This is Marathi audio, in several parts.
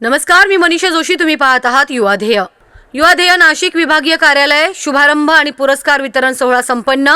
नमस्कार मी मनीषा जोशी. तुम्ही पाहत आहात युवाधेय युवाधेय नाशिक विभागीय कार्यालय शुभारंभ आणि पुरस्कार वितरण सोहळा संपन्न.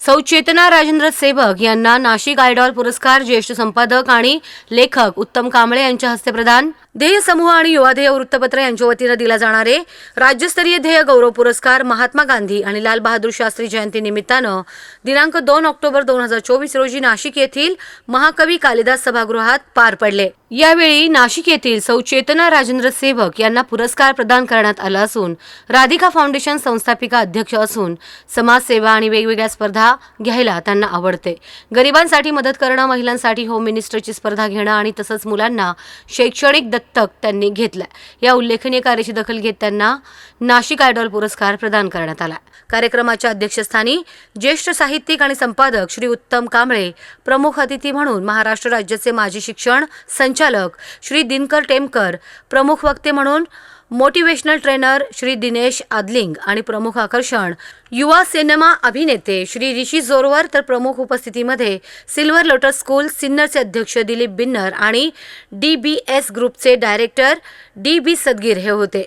सौ चेतना राजेंद्र सेवक यांना नाशिक आयडॉल पुरस्कार ज्येष्ठ संपादक आणि लेखक उत्तम कांबळे यांच्या हस्ते प्रदान. ध्येय समूह आणि युवाध्येय वृत्तपत्र यांच्या वतीनं दिला जाणारे राज्यस्तरीय ध्येय गौरव पुरस्कार महात्मा गांधी आणि लाल बहादूर शास्त्री जयंती निमित्तानं दिनांक दोन ऑक्टोबर दोन हजार चोवीस रोजी नाशिक येथील महाकवी कालिदास सभागृहात पार पडले. यावेळी नाशिक येथील सौ चेतना राजेंद्र सेवक यांना पुरस्कार प्रदान करण्यात आला असून राधिका फाउंडेशन संस्थापिका अध्यक्ष असून समाजसेवा आणि वेगवेगळ्या स्पर्धा घ्यायला त्यांना आवडते. गरिबांसाठी मदत करणं महिलांसाठी होम मिनिस्टरची स्पर्धा घेणं आणि तसंच मुलांना शैक्षणिक दत्त दत्तक त्यांनी घेतलं या उल्लेखनीय कार्याची दखल घेत त्यांना नाशिक आयडॉल पुरस्कार प्रदान करण्यात आला. कार्यक्रमाच्या अध्यक्षस्थानी ज्येष्ठ साहित्यिक आणि संपादक श्री उत्तम कांबळे प्रमुख अतिथी म्हणून महाराष्ट्र राज्याचे माजी शिक्षण संचालक श्री दिनकर टेमकर प्रमुख वक्ते म्हणून मोटिवेशनल ट्रेनर श्री दिनेश आदलिंग आणि प्रमुख आकर्षण युवा सिनेमा अभिनेते श्री ऋषी जोरवर तर प्रमुख उपस्थितीमध्ये सिल्वर लोटस स्कूल सिन्नरचे अध्यक्ष दिलीप बिन्नर आणि डी बी एस ग्रुपचे डायरेक्टर डी बी सदगीर हे होते.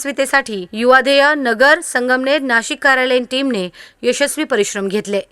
यशस्वीतेसाठी युवाधेय नगर संगमनेर नाशिक कार्यालयीन टीमने यशस्वी परिश्रम घेतले.